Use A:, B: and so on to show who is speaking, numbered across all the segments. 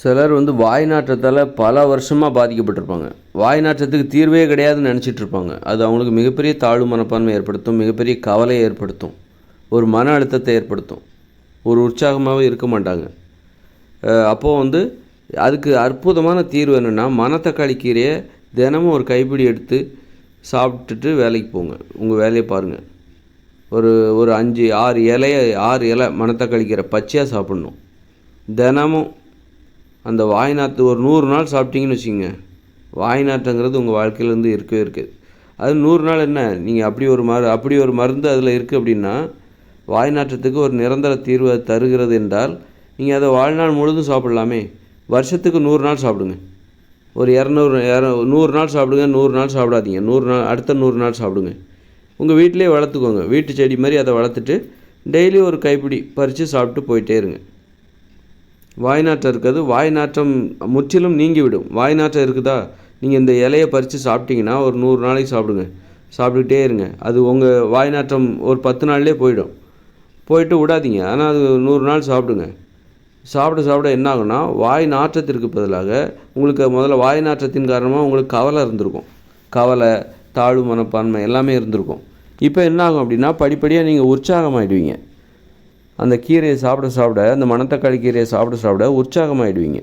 A: சிலர் வந்து வாய் நாற்றத்தால் பல வருஷமாக பாதிக்கப்பட்டிருப்பாங்க. வாய் நாற்றத்துக்கு தீர்வே கிடையாதுன்னு நினச்சிட்டு இருப்பாங்க அது அவங்களுக்கு மிகப்பெரிய தாழ்வு மனப்பான்மை ஏற்படுத்தும் மிகப்பெரிய கவலையை ஏற்படுத்தும் ஒரு மன அழுத்தத்தை ஏற்படுத்தும். ஒரு உற்சாகமாகவே இருக்க மாட்டாங்க. அப்போது வந்து அதுக்கு அற்புதமான தீர்வு என்னென்னா மணத்தக்காளி கீரையை தினமும் ஒரு கைப்பிடி எடுத்து சாப்பிட்டுட்டு வேலைக்கு போங்க. உங்கள் வேலையை பாருங்கள் ஒரு ஒரு அஞ்சு ஆறு இலையை ஆறு இலை மணத்தக்காளி கீரை பச்சையாக சாப்பிட்ணும். தினமும் அந்த வாய் நாற்று ஒரு நூறு நாள் சாப்பிட்டீங்கன்னு வச்சுக்கோங்க. வாய் நாற்றங்கிறது உங்கள் வாழ்க்கையிலேருந்து இருக்கவே இருக்குது அது நூறு நாள் என்ன? நீங்கள் அப்படி ஒரு மரு அப்படி ஒரு மருந்து அதில் இருக்குது அப்படின்னா வாய் நாற்றத்துக்கு ஒரு நிரந்தர தீர்வு தருகிறது என்றால் நீங்கள் அதை வாழ்நாள் முழுதும் சாப்பிட்லாமே. வருஷத்துக்கு நூறு நாள் சாப்பிடுங்க. ஒரு இரநூறு இர நூறு நாள் சாப்பிடுங்க நூறு நாள் சாப்பிடாதீங்க. நூறு நாள் அடுத்த நூறு நாள் சாப்பிடுங்க. உங்கள் வீட்டிலே வளர்த்துக்கோங்க. வீட்டு செடி மாதிரி அதை வளர்த்துட்டு டெய்லி ஒரு கைப்பிடி பறித்து சாப்பிட்டு போயிட்டே இருங்க. வாய் நாற்றம் இருக்கிறது. வாய் நாற்றம் முற்றிலும் நீங்கிவிடும். வாய் நாற்றம் இருக்குதா? நீங்கள் இந்த இலையை பறித்து சாப்பிட்டீங்கன்னா ஒரு நூறு நாளைக்கு சாப்பிடுங்க. சாப்பிட்டுக்கிட்டே இருங்க. அது உங்கள் வாய்நாற்றம் ஒரு பத்து நாள்லேயே போயிடும். போயிட்டு விடாதீங்க. ஆனால் அது நூறு நாள் சாப்பிடுங்க. சாப்பிட சாப்பிட என்ன ஆகும்னா வாய் நாற்றத்திற்கு பதிலாக உங்களுக்கு முதல்ல வாய் நாற்றத்தின் காரணமாக உங்களுக்கு கவலை இருந்திருக்கும். கவலை தாழ்வு மனப்பான்மை எல்லாமே இருந்திருக்கும். இப்போ என்ன ஆகும் அப்படின்னா படிப்படியாக நீங்கள் உற்சாகமாயிடுவீங்க. அந்த கீரையை சாப்பிட சாப்பிட அந்த மணத்தக்காளி கீரையை சாப்பிட சாப்பிட உற்சாகமாயிடுவீங்க.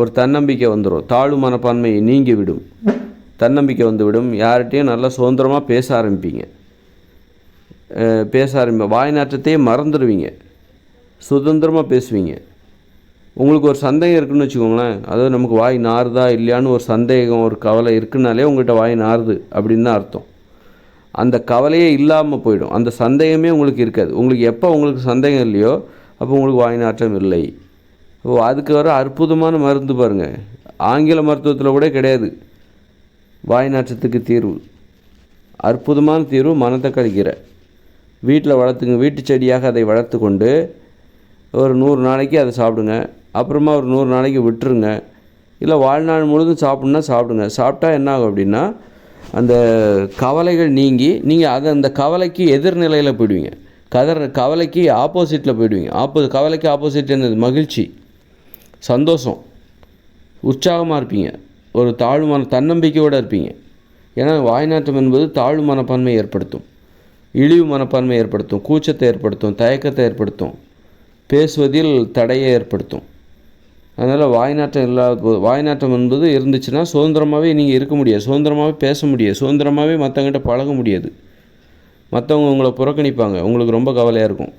A: ஒரு தன்னம்பிக்கை வந்துடும் தாழ்வு மனப்பான்மை நீங்கி விடும் தன்னம்பிக்கை வந்துவிடும். யார்கிட்டையும் நல்லா சுதந்திரமாக பேச ஆரம்பிப்பீங்க. பேச ஆரம்பி வாய் நாற்றத்தையே மறந்துடுவீங்க. சுதந்திரமாக பேசுவீங்க. உங்களுக்கு ஒரு சந்தேகம் இருக்குன்னு வச்சுக்கோங்களேன். அதாவது நமக்கு வாய் நாறுதா இல்லையான்னு ஒரு சந்தேகம் ஒரு கவலை இருக்குனாலே உங்கள்கிட்ட வாய் நாறுது அப்படின்னு தான் அர்த்தம். அந்த கவலையே இல்லாமல் போயிடும். அந்த சந்தேகமே உங்களுக்கு இருக்காது. உங்களுக்கு எப்போ உங்களுக்கு சந்தேகம் இல்லையோ அப்போ உங்களுக்கு வாய் நாற்றம் இல்லை. ஓ அதுக்கு வர அற்புதமான மருந்து பாருங்கள் ஆங்கில மருத்துவத்தில் கூட கிடையாது. வாய் நாற்றத்துக்கு தீர்வு. அற்புதமான தீர்வு மனத்தை கழிக்கிற. வீட்டில் வளர்த்துங்க வீட்டு செடியாக அதை வளர்த்து கொண்டு ஒரு நூறு நாளைக்கு அதை சாப்பிடுங்க. அப்புறமா ஒரு நூறு நாளைக்கு விட்டுருங்க. இல்லை வாழ்நாள் முழுதும் சாப்பிட்ணுன்னா சாப்பிடுங்க. சாப்பிட்டா என்ன ஆகும் அப்படின்னா அந்த கவலைகள் நீங்கி நீங்கள் அதை அந்த கவலைக்கு எதிர்நிலையில் போயிடுவீங்க. கதற கவலைக்கு ஆப்போசிட்டில் போயிடுவீங்க. ஆப்போ கவலைக்கு ஆப்போசிட் என்னது மகிழ்ச்சி சந்தோஷம் உற்சாகமாக இருப்பீங்க. ஒரு தாழ்வான தன்னம்பிக்கையோடு இருப்பீங்க. ஏன்னா வாய்நாட்டம் என்பது தாழ்வு மனப்பான்மை ஏற்படுத்தும். இழிவு மனப்பான்மை ஏற்படுத்தும். கூச்சத்தை ஏற்படுத்தும். தயக்கத்தை ஏற்படுத்தும். பேசுவதில் தடையை ஏற்படுத்தும். அதனால் வாய்நாட்டம் இல்லாத போது வாய்நாட்டம் என்பது இருந்துச்சுன்னா சுதந்திரமாகவே நீங்கள் இருக்க முடியாது. சுதந்திரமாகவே பேச முடியாது. சுதந்திரமாகவே மற்றவங்ககிட்ட பழக முடியாது. மற்றவங்க உங்களை புறக்கணிப்பாங்க. உங்களுக்கு ரொம்ப கவலையாக இருக்கும்.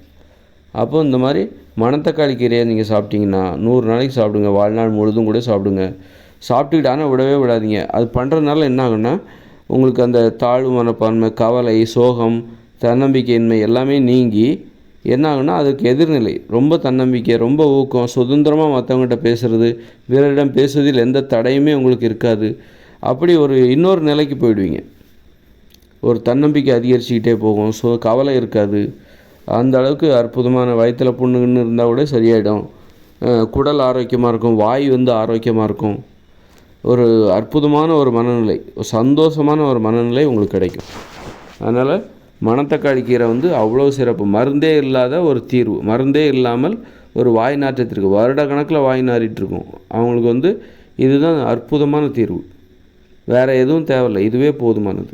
A: அப்போது இந்த மாதிரி மணத்தக்காளி கீரையை நீங்கள் சாப்பிட்டீங்கன்னா நூறு நாளைக்கு சாப்பிடுங்க. வாழ்நாள் முழுதும் கூட சாப்பிடுங்க. சாப்பிட்டுக்கிட்டு ஆனால் விடவே விடாதீங்க. அது பண்ணுறதுனால என்ன ஆகுன்னா உங்களுக்கு அந்த தாழ்வு மனப்பான்மை கவலை சோகம் தன்னம்பிக்கையின்மை எல்லாமே நீங்கி என்ன ஆகுனா அதுக்கு எதிர்நிலை. ரொம்ப தன்னம்பிக்கை ரொம்ப ஊக்கம் சுதந்திரமாக மற்றவங்ககிட்ட பேசுகிறது வீரரிடம் பேசுவதில் எந்த தடையுமே உங்களுக்கு இருக்காது. அப்படி ஒரு இன்னொரு நிலைக்கு போயிடுவீங்க. ஒரு தன்னம்பிக்கை அதிகரிச்சுக்கிட்டே போகும். ஸோ கவலை இருக்காது. அந்த அளவுக்கு அற்புதமான வயிற்றில் புண்ணுன்னு இருந்தால் கூட சரியாயிடும். குடல் ஆரோக்கியமாக இருக்கும் வாய் வந்து ஆரோக்கியமாக இருக்கும். ஒரு அற்புதமான ஒரு மனநிலை ஒரு சந்தோஷமான ஒரு மனநிலை உங்களுக்கு கிடைக்கும். அதனால் மணத்தக்காளி கீரை வந்து அவ்வளோ சிறப்பு. மருந்தே இல்லாத ஒரு தீர்வு. மருந்தே இல்லாமல் ஒரு வாய் நாற்றத்திற்கு வருட கணக்கில் வாய் நாறிட்டுருக்கும் அவங்களுக்கு வந்து இதுதான் அற்புதமான தீர்வு. வேறு எதுவும் தேவையில்லை. இதுவே போதுமானது.